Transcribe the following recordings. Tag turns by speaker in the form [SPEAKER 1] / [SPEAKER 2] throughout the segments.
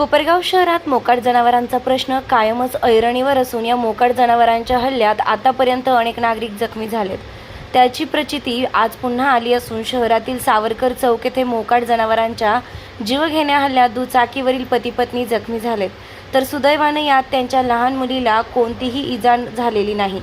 [SPEAKER 1] कोपरगाव शहरात मोकाट जनावरांचा प्रश्न कायमच ऐरणीवर असून या मोकाट जनावरांच्या हल्ल्यात आतापर्यंत अनेक नागरिक जखमी झालेत. त्याची प्रचिती आज पुन्हा आली असून शहरातील सावरकर चौक येथे मोकाट जनावरांच्या जीवघेण्या हल्ल्यात दुचाकीवरील पतीपत्नी जखमी झालेत. तर सुदैवाने यात त्यांच्या लहान मुलीला कोणतीही इजा झालेली नाही.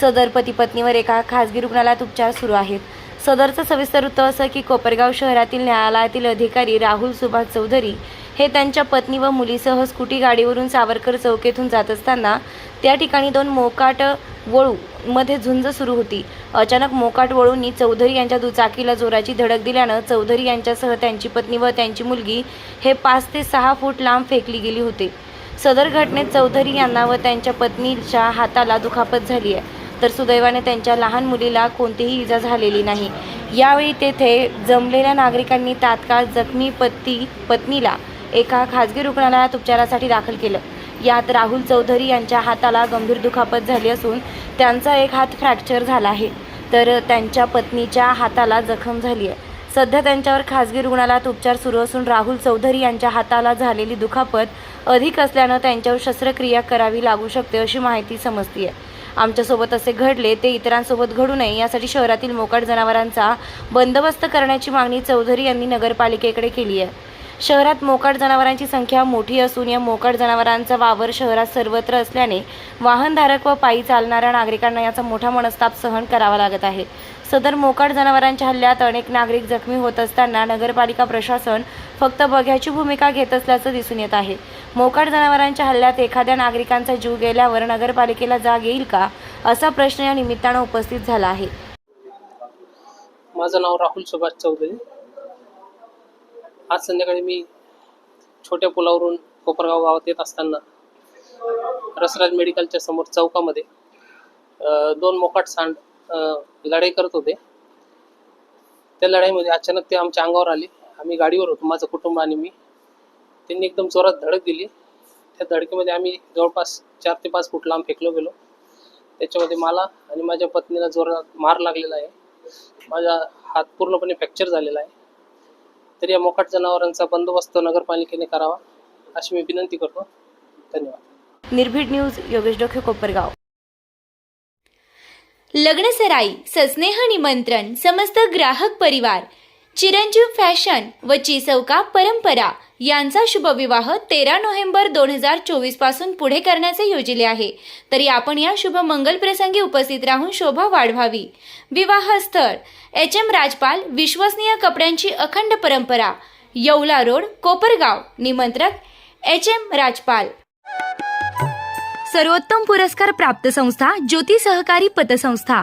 [SPEAKER 1] सदर पतीपत्नीवर एका खासगी रुग्णालयात उपचार सुरू आहेत. सदरचं सविस्तर वृत्त असं की कोपरगाव शहरातील न्यायालयातील अधिकारी राहुल सुभाष चौधरी हे त्यांच्या पत्नी व मुलीसह स्कूटी गाडीवरून सावरकर चौकेतून जात असताना त्या ठिकाणी दोन मोकाट वळू मध्ये झुंज सुरू होती. अचानक मोकाट वळूंनी चौधरी यांच्या दुचाकीला जोराची धडक दिल्यानं चौधरी यांच्यासह त्यांची पत्नी व त्यांची मुलगी हे पाच ते सहा फूट लांब फेकली गेली होते. सदर घटनेत चौधरी यांना व त्यांच्या पत्नीच्या हाताला दुखापत झाली आहे. तर सुदैवाने त्यांच्या लहान मुलीला कोणतीही इजा झालेली नाही. यावेळी तेथे जमलेल्या नागरिकांनी तात्काळ जखमी पती पत्नीला एका खाजगी रुग्णालयात उपचारासाठी दाखल केलं. यात राहुल चौधरी यांच्या हाताला गंभीर दुखापत झाली असून त्यांचा एक हात फ्रॅक्चर झाला आहे. तर त्यांच्या पत्नीच्या हाताला जखम झाली आहे. सध्या त्यांच्यावर खाजगी रुग्णालयात उपचार सुरू असून राहुल चौधरी यांच्या हाताला झालेली दुखापत अधिक असल्यानं त्यांच्यावर शस्त्रक्रिया करावी लागू शकते अशी माहिती समजती आहे आमच्यासोबत असे घडले ते इतरांसोबत घडू नये यासाठी शहरातील मोकाट जनावरांचा बंदोबस्त करण्याची मागणी चौधरी यांनी नगरपालिकेकडे केली आहे. शहरात मोकाट जनावरांची संख्या मोठी असून या मोकाट जनावरांचा वावर शहरात सर्वत्र असल्याने वाहनधारक व पायी चालणाऱ्या नागरिकांना याचा मोठा मनस्ताप सहन करावा लागत आहे. सदर मोकाट जनावरांच्या हल्ल्यात अनेक नागरिक जखमी होत असताना नगरपालिका प्रशासन फक्त बघ्याची भूमिका घेत असल्याचं दिसून येत आहे. मोकाट जनावरांच्या हल्ल्यात एखाद्या नागरिकांचा जीव गेल्यावर नगरपालिकेला जाग येईल का? असा प्रश्न या निमित्तानं उपस्थित झाला आहे.
[SPEAKER 2] माझं नाव राहुल सुभाष चौधरी. आज संध्याकाळी मी छोट्या पुलावरून कोपरगाव गावात येत असताना रसराज मेडिकलच्या समोर चौकामध्ये दोन मोकाट सांड लढाई करत होते. त्या लढाईमध्ये अचानक ते आमच्या अंगावर आले. आम्ही गाडीवर होतो माझं कुटुंब आणि मी. त्यांनी एकदम जोरात धडक दिली. त्या धडकेमध्ये आम्ही जवळपास चार ते पाच फूट लांब फेकलो गेलो. त्याच्यामध्ये मला आणि माझ्या पत्नीला जोरात मार लागलेला आहे. माझा हात पूर्णपणे फ्रॅक्चर झालेला आहे. तर या मोकाट जनावरांचा बंदोबस्त नगरपालिकेने करावा अशी मी विनंती करतो. धन्यवाद.
[SPEAKER 1] निर्भीड न्यूज योगेश डोखे कोपरगाव. लग्नसराई सस्नेह निमंत्रण समस्त ग्राहक परिवार. चिरंजीव फॅशन व चिसौका परंपरा यांचा शुभविवाह तेरा नोव्हेंबर दोन हजार चोवीसपासून पुढे करण्याचे योजिले आहे. तरी आपण या शुभ मंगल प्रसंगी उपस्थित राहून शोभा वाढवावी. विवाह स्थळ एच एम राजपाल विश्वसनीय कपड्यांची अखंड परंपरा येवला रोड कोपरगाव निमंत्रक एच एम राजपाल. सर्वोत्तम पुरस्कार प्राप्त संस्था ज्योती सहकारी पतसंस्था.